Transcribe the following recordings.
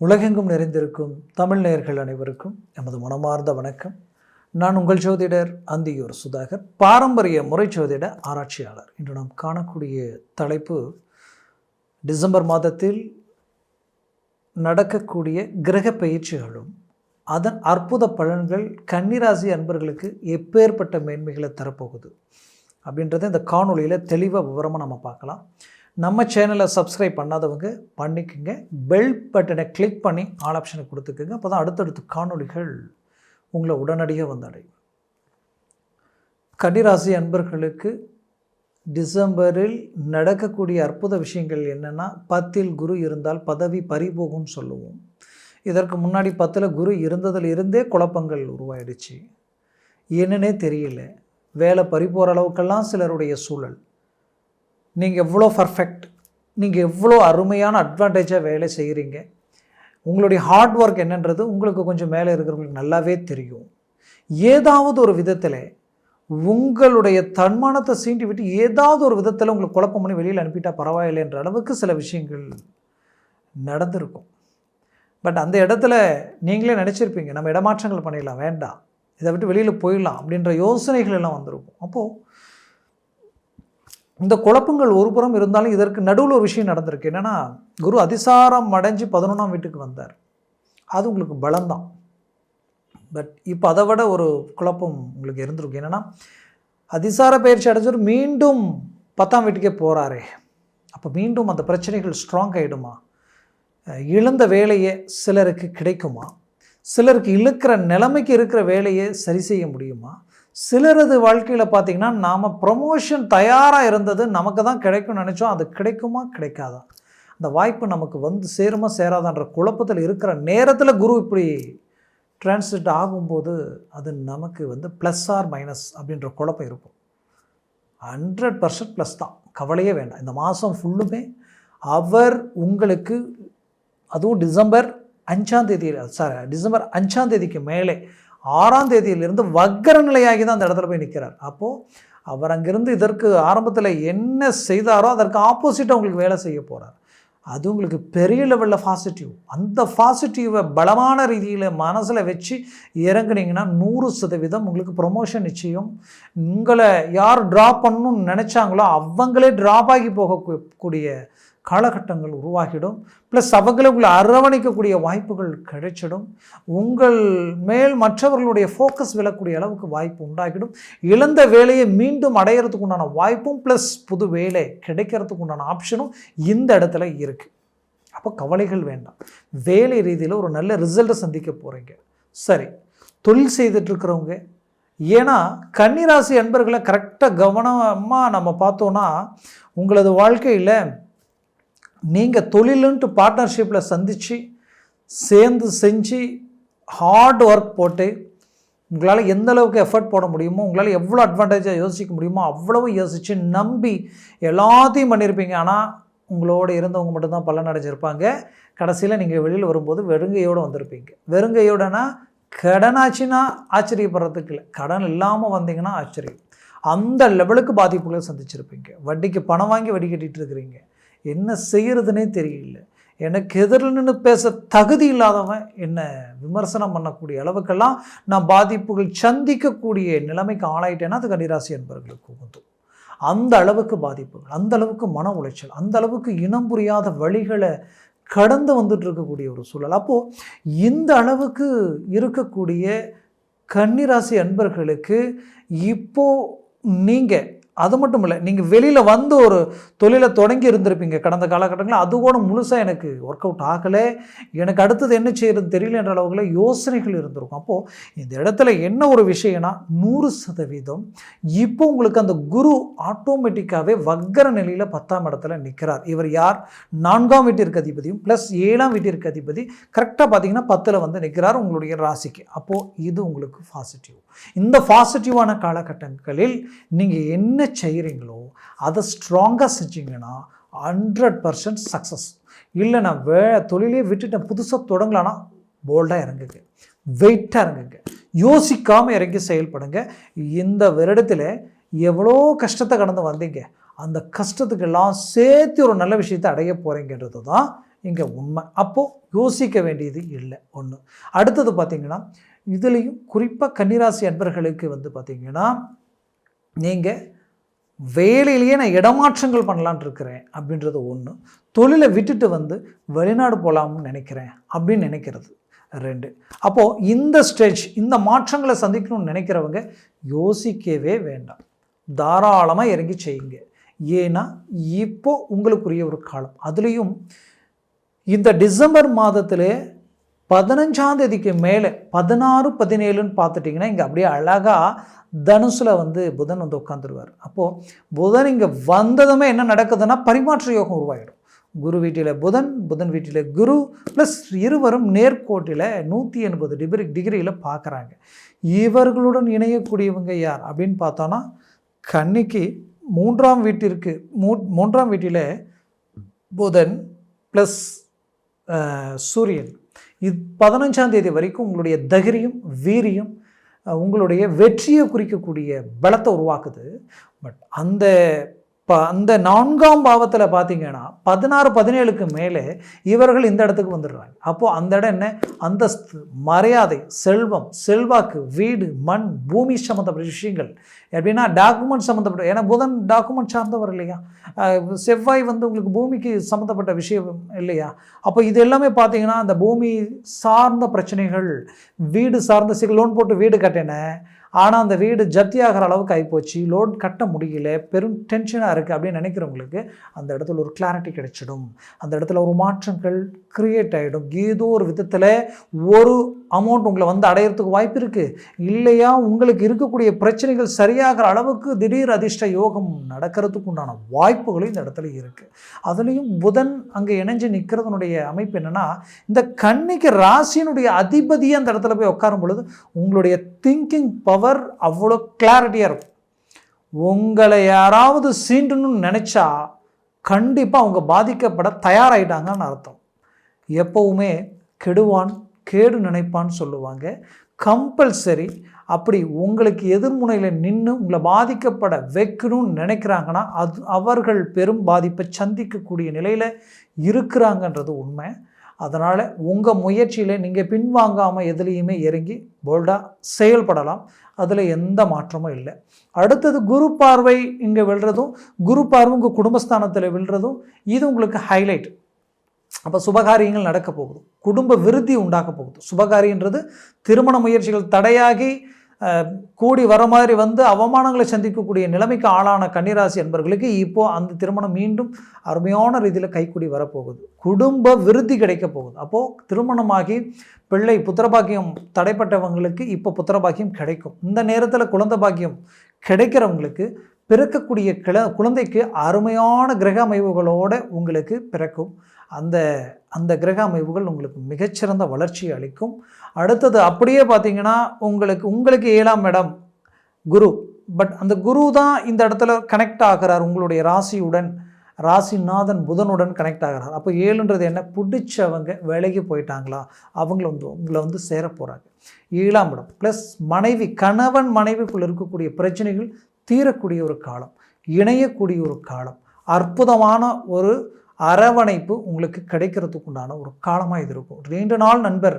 உலகெங்கும் நிறைந்திருக்கும் தமிழ் நேயர்கள் அனைவருக்கும் எமது மனமார்ந்த வணக்கம். நான் உங்கள் ஜோதிடர் அந்தியூர் சுதாகர் பாரம்பரிய முறை ஜோதிட ஆராய்ச்சியாளர். இன்று நாம் காணக்கூடிய தலைப்பு டிசம்பர் மாதத்தில் நடக்கக்கூடிய கிரக பயிற்சிகளும் அதன் அற்புத பலன்கள் கன்னிராசி அன்பர்களுக்கு எப்பேற்பட்ட மேன்மைகளை தரப்போகுது அப்படின்றத இந்த காணொளியில் தெளிவாக விவரமாக நம்ம பார்க்கலாம். நம்ம சேனலை சப்ஸ்கிரைப் பண்ணாதவங்க பண்ணிக்கோங்க. பெல் பட்டனை கிளிக் பண்ணி ஆல் ஆப்ஷனை கொடுத்துக்கோங்க. அப்போ தான் அடுத்தடுத்த காணொளிகள் உங்களை உடனடியாக வந்தடையும். கன்னிராசி அன்பர்களுக்கு டிசம்பரில் நடக்கக்கூடிய அற்புத விஷயங்கள் என்னென்னா பத்தில் குரு இருந்தால் பதவி பறிபோகும்னு சொல்லுவோம். இதற்கு முன்னாடி பத்தில் குரு இருந்ததில் இருந்தே குழப்பங்கள் உருவாயிடுச்சு. என்னன்னே தெரியல. வேலை பறிபோகிற அளவுக்கெல்லாம் சிலருடைய சூழல். நீங்கள் எவ்வளோ பர்ஃபெக்ட் நீங்கள் எவ்வளோ அருமையான அட்வான்டேஜாக வேலை செய்கிறீங்க உங்களுடைய ஹார்ட் ஒர்க் என்னன்றது உங்களுக்கு கொஞ்சம் மேலே இருக்கிறவங்களுக்கு நல்லாவே தெரியும். ஏதாவது ஒரு விதத்தில் உங்களுடைய தன்மானத்தை சீண்டி விட்டு ஏதாவது ஒரு விதத்தில் உங்களுக்கு குழப்பம் பண்ணி வெளியில் அனுப்பிட்டா பரவாயில்லைன்ற அளவுக்கு சில விஷயங்கள் நடந்திருக்கும். பட் அந்த இடத்துல நீங்களே நினச்சிருப்பீங்க நம்ம இடமாற்றங்கள் பண்ணிடலாம் வேண்டாம் இதை விட்டு வெளியில் போயிடலாம் அப்படின்ற யோசனைகள் எல்லாம் வந்திருக்கும். அப்போது இந்த குழப்பங்கள் ஒரு புறம் இருந்தாலும் இதற்கு நடுவில் ஒரு விஷயம் நடந்திருக்கு. என்னென்னா குரு அதிசாரம் அடைஞ்சு பதினொன்றாம் வீட்டுக்கு வந்தார். அது உங்களுக்கு பலம்தான். பட் இப்போ அதை விட ஒரு குழப்பம் உங்களுக்கு இருந்திருக்கு என்னென்னா அதிசார பயிற்சி அடைஞ்சவர் மீண்டும் பத்தாம் வீட்டுக்கே போகிறாரே அப்போ மீண்டும் அந்த பிரச்சனைகள் ஸ்ட்ராங் ஆகிடுமா இழந்த வேலையை சிலருக்கு கிடைக்குமா? சிலருக்கு இழுக்கிற நிலைமைக்கு இருக்கிற வேலையை சரி செய்ய முடியுமா? சிலரது வாழ்க்கையில் பார்த்திங்கன்னா நாம் ப்ரொமோஷன் தயாராக இருந்தது நமக்கு தான் கிடைக்கும்னு நினச்சோம். அது கிடைக்குமா? கிடைக்காதா? அந்த வாய்ப்பு நமக்கு வந்து சேருமா சேராதான்ற குழப்பத்தில் இருக்கிற நேரத்தில் குரு இப்படி டிரான்ஸ்லேட் ஆகும்போது அது நமக்கு வந்து ப்ளஸ் ஆர் மைனஸ் அப்படின்ற குழப்பம் இருக்கும். ஹண்ட்ரட் பர்சன்ட் ப்ளஸ் தான். கவலையே வேண்டாம். இந்த மாதம் ஃபுல்லுமே அவர் உங்களுக்கு அதுவும் டிசம்பர் அஞ்சாம் தேதி சாரி டிசம்பர் அஞ்சாம் தேதிக்கு மேலே ஆறாம் தேதியிலிருந்து வக்கர நிலையாகி தான் அந்த இடத்துல போய் நிற்கிறார் அப்போது அவர் அங்கிருந்து இதற்கு ஆரம்பத்தில் என்ன செய்தாரோ அதற்கு ஆப்போசிட்டாக உங்களுக்கு வேலை செய்ய போகிறார் அது உங்களுக்கு பெரிய லெவலில் பாசிட்டிவ் அந்த பாசிட்டிவை பலமான ரீதியில் மனசில் வச்சு இறங்குனீங்கன்னா நூறு சதவீதம் உங்களுக்கு ப்ரொமோஷன் நிச்சயம். உங்களை யார் ட்ராப் பண்ணணும்னு நினச்சாங்களோ அவங்களே ட்ராப் ஆகி போகக்கூடிய காலகட்டங்கள் உருவாகிடும். ப்ளஸ் அவங்களை உங்களை அரவணைக்கக்கூடிய வாய்ப்புகள் கிடைச்சிடும். உங்கள் மேல் மற்றவர்களுடைய ஃபோக்கஸ் விழக்கூடிய அளவுக்கு வாய்ப்பு உண்டாகிடும். இழந்த வேலையை மீண்டும் அடையிறதுக்கு உண்டான வாய்ப்பும் ப்ளஸ் புது வேலை கிடைக்கிறதுக்கு உண்டான ஆப்ஷனும் இந்த இடத்துல இருக்குது அப்போ கவலைகள் வேண்டாம். வேலை ரீதியில் ஒரு நல்ல ரிசல்ட்டை சந்திக்க போகிறீங்க சரி. தொழில் செய்துட்ருக்கிறவங்க ஏன்னா கன்னிராசி அன்பர்களை கரெக்டாக கவனமாக நம்ம பார்த்தோன்னா உங்களது வாழ்க்கையில் நீங்கள் தொழிலுன்ட்டு பார்ட்னர்ஷிப்பில் சந்தித்து சேர்ந்து செஞ்சு ஹார்ட் ஒர்க் போட்டு உங்களால் எந்த அளவுக்கு எஃபர்ட் போட முடியுமோ உங்களால் எவ்வளோ அட்வான்டேஜாக யோசிக்க முடியுமோ அவ்வளவு யோசித்து நம்பி எல்லாத்தையும் பண்ணியிருப்பீங்க ஆனால் உங்களோட இருந்தவங்க மட்டும்தான் பலன் அடைஞ்சிருப்பாங்க கடைசியில் நீங்கள் வெளியில் வரும்போது வெறுங்கையோடு வந்திருப்பீங்க. வெறுங்கையோடனா கடனாச்சுன்னா ஆச்சரியப்படுறதுக்கு இல்லை. கடன் இல்லாமல் வந்தீங்கன்னா ஆச்சரியம். அந்த லெவலுக்கு பாதிப்புகளை சந்திச்சிருப்பீங்க. வட்டிக்கு பணம் வாங்கி வட்டி கட்டிகிட்டு இருக்கிறீங்க. என்ன செய்கிறதுனே தெரியல. எனக்கு எதிரில் நின்று பேச தகுதி இல்லாதவன் என்னை விமர்சனம் பண்ணக்கூடிய அளவுக்கெல்லாம் நான் பாதிப்புகள் சந்திக்கக்கூடிய நிலைமைக்கு ஆளாயிட்டேன்னா அது கன்னிராசி என்பவர்களுக்கு உந்தும் அந்த அளவுக்கு பாதிப்புகள் அந்த அளவுக்கு மன உளைச்சல் அந்த அளவுக்கு இனம் புரியாத வழிகளை கடந்து வந்துட்டு இருக்கக்கூடிய ஒரு சூழல். அப்போது இந்த அளவுக்கு இருக்கக்கூடிய கன்னிராசி அன்பர்களுக்கு இப்போது நீங்கள் அது மட்டும் இல்லை நீங்கள் வெளியில் வந்து ஒரு தொழிலை தொடங்கி இருந்திருப்பீங்க கடந்த காலகட்டங்களில் அது கூட முழுசாக எனக்கு ஒர்க் அவுட் ஆகலை. எனக்கு அடுத்தது என்ன செய்யறது தெரியல என்ற அளவுக்குள்ள யோசனைகள் இருந்திருக்கும். அப்போது இந்த இடத்துல என்ன ஒரு விஷயம்னா நூறு சதவீதம் இப்போ உங்களுக்கு அந்த குரு ஆட்டோமேட்டிக்காகவே வக்கர நிலையில் பத்தாம் இடத்துல நிற்கிறார் இவர் யார்? நான்காம் வீட்டிற்கு அதிபதியும் ப்ளஸ் ஏழாம் வீட்டிற்கு அதிபதி கரெக்டாக பார்த்தீங்கன்னா பத்தில் வந்து நிற்கிறார் உங்களுடைய ராசிக்கு. அப்போது இது உங்களுக்கு பாசிட்டிவ் இந்த பாசிட்டிவான காலகட்டங்களில் நீங்கள் என்ன செய்கிறீங்களோ அதை ஸ்ட்ராங்காக செஞ்சீங்கன்னா ஹண்ட்ரட் பர்சன்ட் சக்ஸஸ் இல்லை நான் வே தொழிலே விட்டுட்டேன் புதுசாக தொடங்கலான்னா போல்டாக இறங்குங்க. வெயிட்டாக இறங்குங்க. யோசிக்காமல் இறங்கி செயல்படுங்க. இந்த வருடத்தில் எவ்வளோ கஷ்டத்தை கடந்து வந்தீங்க அந்த கஷ்டத்துக்கெல்லாம் சேர்த்து ஒரு நல்ல விஷயத்தை அடைய போகிறீங்கன்றது தான் இங்கே உண்மை. அப்போது யோசிக்க வேண்டியது இல்லை ஒன்று அடுத்தது பார்த்திங்கன்னா இதுலேயும் குறிப்பாக கன்னிராசி அன்பர்களுக்கு வந்து பார்த்திங்கன்னா நீங்கள் வேலையிலேயே நான் இடமாற்றங்கள் பண்ணலான் இருக்கிறேன் அப்படின்றது ஒன்று தொழிலை விட்டுட்டு வந்து வெளிநாடு போகலாம்னு நினைக்கிறேன் அப்படின்னு நினைக்கிறது ரெண்டு. அப்போது இந்த ஸ்டேஜ் இந்த மாற்றங்களை சந்திக்கணும்னு நினைக்கிறவங்க யோசிக்கவே வேண்டாம். தாராளமாக இறங்கி செய்யுங்க. ஏன்னா இப்போ உங்களுக்குரிய ஒரு காலம். அதுலேயும் இந்த டிசம்பர் மாதத்தில் பதினஞ்சாம் தேதிக்கு மேலே பதினாறு பதினேழுன்னு பார்த்துட்டிங்கன்னா இங்கே அப்படியே அழகாக தனுசில் வந்து புதன் வந்து உட்காந்துருவார் அப்போது புதன் இங்கே வந்ததுமே என்ன நடக்குதுன்னா பரிமாற்ற யோகம் உருவாயிடும். குரு வீட்டில் புதன் புதன் வீட்டில் குரு ப்ளஸ் இருவரும் நேர்கோட்டில் நூற்றி எண்பது டிகிரி டிகிரியில் பார்க்குறாங்க இவர்களுடன் இணையக்கூடியவங்க யார் அப்படின்னு பார்த்தோன்னா கன்னிக்கு மூன்றாம் வீட்டிற்கு மூ மூன்றாம் வீட்டில் புதன் ப்ளஸ் சூரியன். இது பதினஞ்சாம் தேதி வரைக்கும் உங்களுடைய தகிரியும் வீரியம் உங்களுடைய வெற்றியை குறிக்கக்கூடிய பலத்தை உருவாக்குது. பட் அந்த இப்போ அந்த நான்காம் பாவத்தில் பார்த்தீங்கன்னா பதினாறு பதினேழுக்கு மேலே இவர்கள் இந்த இடத்துக்கு வந்துடுறாங்க. அப்போது அந்த இடம் என்ன? அந்தஸ்து மரியாதை செல்வம் செல்வாக்கு வீடு மண் பூமி சம்மந்தப்பட்ட விஷயங்கள். எப்படின்னா டாக்குமெண்ட் சம்மந்தப்பட்ட ஏன்னா புதன் டாக்குமெண்ட் சார்ந்தவர் இல்லையா? செவ்வாய் வந்து உங்களுக்கு பூமிக்கு சம்மந்தப்பட்ட விஷயம் இல்லையா? அப்போ இது எல்லாமே பார்த்தீங்கன்னா அந்த பூமி சார்ந்த பிரச்சனைகள் வீடு சார்ந்த சிக்கல் லோன் போட்டு வீடு கட்டினேன் ஆனால் அந்த வீடு ஜப்தி ஆகிற அளவுக்கு ஆகிப்போச்சு லோன் கட்ட முடியல. பெரும் டென்ஷனாக இருக்குது அப்படின்னு நினைக்கிறவங்களுக்கு அந்த இடத்துல ஒரு கிளாரிட்டி கிடைச்சிடும். அந்த இடத்துல ஒரு மாற்றங்கள் க்ரியேட் ஆகிடும் ஏதோ ஒரு விதத்தில் ஒரு அமௌண்ட் உங்களை வந்து அடையிறதுக்கு வாய்ப்பு இருக்குது இல்லையா உங்களுக்கு இருக்கக்கூடிய பிரச்சனைகள் சரியாகிற அளவுக்கு திடீர் அதிர்ஷ்ட யோகம் நடக்கிறதுக்கு உண்டான வாய்ப்புகளும் இந்த இடத்துல இருக்குது அதுலேயும் புதன் அங்கே இணைஞ்சு நிற்கிறதுனுடைய அமைப்பு என்னென்னா இந்த கன்னிக்கு ராசியினுடைய அதிபதியை அந்த இடத்துல போய் உட்காரும் பொழுது உங்களுடைய திங்கிங் பவர் அவ்வளோ கிளாரிட்டியாக இருக்கும். உங்களை யாராவது சீண்டணும்னு நினச்சா கண்டிப்பாக அவங்க பாதிக்கப்பட தயாராகிட்டாங்கன்னு அர்த்தம். எப்போவுமே கெடுவான் கேடு நினைப்பான்னு சொல்லுவாங்க. கம்பல்சரி அப்படி உங்களுக்கு எதிர்முனையில் நின்று உங்களை பாதிக்கப்பட வைக்கணும்னு நினைக்கிறாங்கன்னா அது அவர்கள் பெரும் பாதிப்பை சந்திக்கக்கூடிய நிலையில் இருக்கிறாங்கன்றது உண்மை. அதனால் உங்கள் முயற்சியில் நீங்கள் பின்வாங்காமல் எதுலேயுமே இறங்கி போல்டாக செயல்படலாம். அதில் எந்த மாற்றமும் இல்லை. அடுத்தது குரு பார்வை இங்கே விழுறதும் குரு பார்வை உங்கள் குடும்பஸ்தானத்தில் விழுறதும் இது உங்களுக்கு ஹைலைட் அப்போ சுபகாரியங்கள் நடக்க போகுது. குடும்ப விருத்தி உண்டாக்க போகுது. சுபகாரியன்றது திருமண முயற்சிகள் தடையாகி கூடி வர மாதிரி வந்து அவமானங்களை சந்திக்கக்கூடிய நிலைமைக்கு ஆளான கன்னிராசி என்பவர்களுக்கு இப்போது அந்த திருமணம் மீண்டும் அருமையான ரீதியில் கைக்கூடி வரப்போகுது. குடும்ப விருத்தி கிடைக்க போகுது. அப்போது திருமணமாகி பிள்ளை புத்திரபாக்கியம் தடைப்பட்டவங்களுக்கு இப்போ புத்திரபாக்கியம் கிடைக்கும். இந்த நேரத்தில் குழந்தை பாக்கியம் கிடைக்கிறவங்களுக்கு பிறக்கக்கூடிய கிள குழந்தைக்கு அருமையான கிரக அமைவுகளோடு உங்களுக்கு பிறக்கும். அந்த அந்த கிரக அமைவுகள் உங்களுக்கு மிகச்சிறந்த வளர்ச்சியை அளிக்கும். அடுத்தது அப்படியே பார்த்தீங்கன்னா உங்களுக்கு உங்களுக்கு ஏழாம் இடம் குரு. பட் அந்த குரு தான் இந்த இடத்துல கனெக்ட் ஆகிறார் உங்களுடைய ராசியுடன். ராசிநாதன் புதனுடன் கனெக்ட் ஆகிறார். அப்போ ஏழுன்றது என்ன? பிடிச்சவங்க விலகி போயிட்டாங்களா? அவங்கள வந்து உங்களை வந்து சேர போகிறாங்க ஏழாம் இடம். ப்ளஸ் மனைவி கணவன் மனைவிக்குள் இருக்கக்கூடிய பிரச்சனைகள் தீரக்கூடிய ஒரு காலம். இணையக்கூடிய ஒரு காலம். அற்புதமான ஒரு அரவணைப்பு உங்களுக்கு கிடைக்கிறதுக்கு உண்டான ஒரு காலமாக இது இருக்கும். ரெண்டு நாள் நண்பர்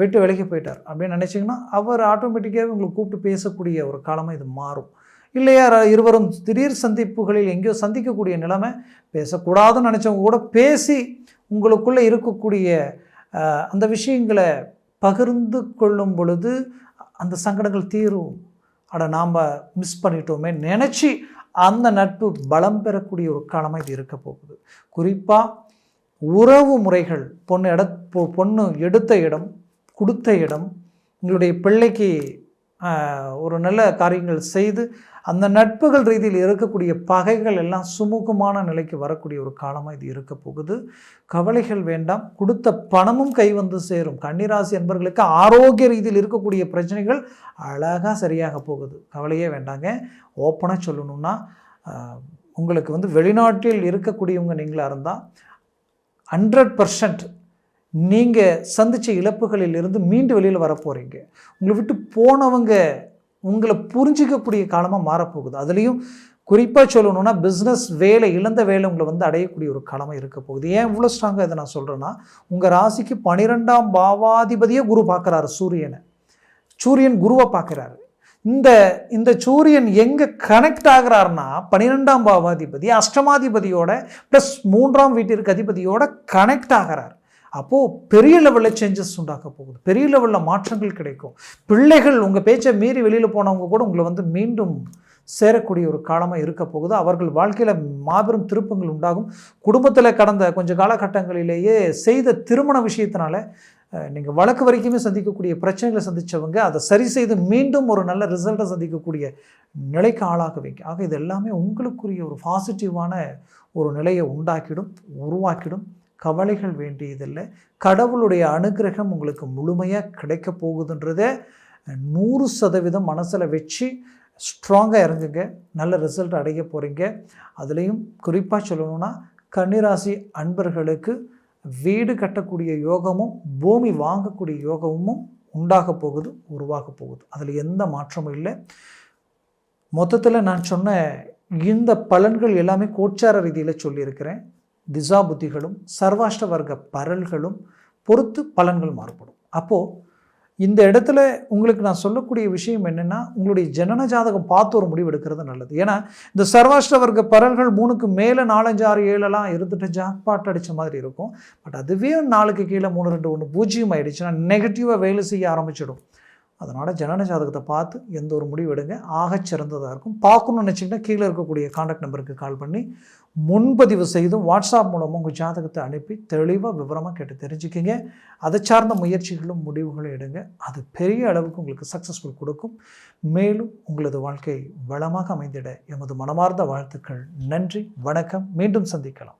விட்டு விலகி போயிட்டார் அப்படின்னு நினச்சிங்கன்னா அவர் ஆட்டோமேட்டிக்காகவே உங்களுக்கு கூப்பிட்டு பேசக்கூடிய ஒரு காலமாக இது மாறும். இல்லையா இருவரும் திடீர் சந்திப்புகளில் எங்கேயோ சந்திக்கக்கூடிய நிலைமை பேசக்கூடாதுன்னு நினச்சவங்க கூட பேசி உங்களுக்குள்ளே இருக்கக்கூடிய அந்த விஷயங்களை பகிர்ந்து கொள்ளும் பொழுது அந்த சங்கடங்கள் தீரும். அட நாம் மிஸ் பண்ணிட்டோமே நினச்சி அந்த நட்பு பலம் பெறக்கூடிய ஒரு காலமாக இது இருக்க போகுது. குறிப்பாக உறவு முறைகள் பொண்ணு எட பொண்ணு எடுத்த இடம் கொடுத்த இடம் உங்களுடைய பிள்ளைக்கு ஒரு நல்ல காரியங்கள் செய்து அந்த நட்புகள் ரீதியில் இருக்கக்கூடிய பகைகள் எல்லாம் சுமூகமான நிலைக்கு வரக்கூடிய ஒரு காலமாக இது இருக்க போகுது. கவலைகள் வேண்டாம். கொடுத்த பணமும் கை வந்து சேரும். கன்னிராசி என்பவர்களுக்கு ஆரோக்கிய ரீதியில் இருக்கக்கூடிய பிரச்சனைகள் அழகாக சரியாக போகுது. கவலையே வேண்டாங்க. ஓப்பனாக சொல்லணும்னா உங்களுக்கு வந்து வெளிநாட்டில் இருக்கக்கூடியவங்க நீங்களாக இருந்தால் ஹண்ட்ரட் பர்சன்ட் நீங்கள் சந்தித்த இழப்புகளில் இருந்து மீண்டு வெளியில் வரப்போகிறீங்க உங்களை விட்டு போனவங்க உங்களை புரிஞ்சிக்கக்கூடிய காலமாக மாறப்போகுது. அதுலேயும் குறிப்பாக சொல்லணும்னா பிஸ்னஸ் வேலை இழந்த வேலை உங்களை வந்து அடையக்கூடிய ஒரு கடமை இருக்க போகுது. ஏன் இவ்வளோ ஸ்ட்ராங்காக இதை நான் சொல்கிறேன்னா உங்கள் ராசிக்கு பனிரெண்டாம் பாவாதிபதியே குரு பார்க்குறாரு சூரியனை. சூரியன் குருவை பார்க்குறாரு. இந்த இந்த சூரியன் எங்கே கனெக்ட் ஆகிறாருன்னா பன்னிரெண்டாம் பாவாதிபதி அஷ்டமாதிபதியோட ப்ளஸ் மூன்றாம் வீட்டிற்கு அதிபதியோட கனெக்ட் ஆகிறார். அப்போது பெரிய லெவலில் சேஞ்சஸ் உண்டாக்க போகுது. பெரிய லெவலில் மாற்றங்கள் கிடைக்கும். பிள்ளைகள் உங்கள் பேச்சை மீறி வெளியில் போனவங்க கூட உங்களை வந்து மீண்டும் சேரக்கூடிய ஒரு காலமாக இருக்க போகுது. அவர்கள் வாழ்க்கையில் மாபெரும் திருப்பங்கள் உண்டாகும். குடும்பத்தில் கடந்த கொஞ்சம் காலகட்டங்களிலேயே செய்த திருமண விஷயத்தினால நீங்கள் வழக்கு வரைக்குமே சந்திக்கக்கூடிய பிரச்சனைகளை சந்தித்தவங்க அதை சரி செய்து மீண்டும் ஒரு நல்ல ரிசல்ட்டை சந்திக்கக்கூடிய நிலைக்கு ஆளாக வைக்கும் ஆக இது எல்லாமே உங்களுக்குரிய ஒரு பாசிட்டிவான ஒரு நிலையை உண்டாக்கிடும் உருவாக்கிடும். கவலைகள் வேண்டியதில்லை. கடவுளுடைய அனுகிரகம் உங்களுக்கு முழுமையாக கிடைக்க போகுதுன்றதை நூறு சதவீதம் மனசில் வச்சு ஸ்ட்ராங்காக இறங்குங்க. நல்ல ரிசல்ட் அடைய போகிறீங்க அதுலேயும் குறிப்பாக சொல்லணும்னா கன்னிராசி அன்பர்களுக்கு வீடு கட்டக்கூடிய யோகமும் பூமி வாங்கக்கூடிய யோகமும் உண்டாக போகுது உருவாக போகுது. அதில் எந்த மாற்றமும் இல்லை. மொத்தத்தில் நான் சொன்ன இந்த பலன்கள் எல்லாமே கோச்சார ரீதியில் சொல்லியிருக்கிறேன். திசா புத்திகளும் சர்வாஷ்ட வர்க்க பரல்களும் பொறுத்து பலன்கள் மாறுபடும். அப்போது இந்த இடத்துல உங்களுக்கு நான் சொல்லக்கூடிய விஷயம் என்னென்னா உங்களுடைய ஜனன ஜாதகம் பார்த்து ஒரு முடிவு எடுக்கிறது நல்லது. ஏன்னா இந்த சர்வாஷ்ட வர்க்க பரல்கள் மூணுக்கு மேலே நாலஞ்சு ஆறு ஏழெல்லாம் இருந்துட்டு ஜாக்பாட் அடித்த மாதிரி இருக்கும். பட் அதுவே நாளுக்கு கீழே மூணு ரெண்டு ஒன்று பூஜ்ஜியம் ஆகிடுச்சுன்னா நெகட்டிவாக வேலை செய்ய ஆரம்பிச்சிடும். அதனால் ஜனன ஜாதகத்தை பார்த்து எந்த ஒரு முடிவு எடுங்க. ஆகச் சிறந்ததாக இருக்கும். பார்க்கணும்னு நினச்சிங்கன்னா கீழே இருக்கக்கூடிய காண்டாக்ட் நம்பருக்கு கால் பண்ணி முன்பதிவு செய்தும் வாட்ஸ்அப் மூலமாக உங்கள் ஜாதகத்தை அனுப்பி தெளிவாக விவரமாக கேட்டு தெரிஞ்சுக்கிங்க. அதை சார்ந்த முயற்சிகளும் முடிவுகளும் எடுங்க. அது பெரிய அளவுக்கு உங்களுக்கு சக்ஸஸ்ஃபுல் கொடுக்கும். மேலும் உங்களது வாழ்க்கை வளமாக அமைந்திட எமது மனமார்ந்த வாழ்த்துக்கள். நன்றி வணக்கம். மீண்டும் சந்திக்கலாம்.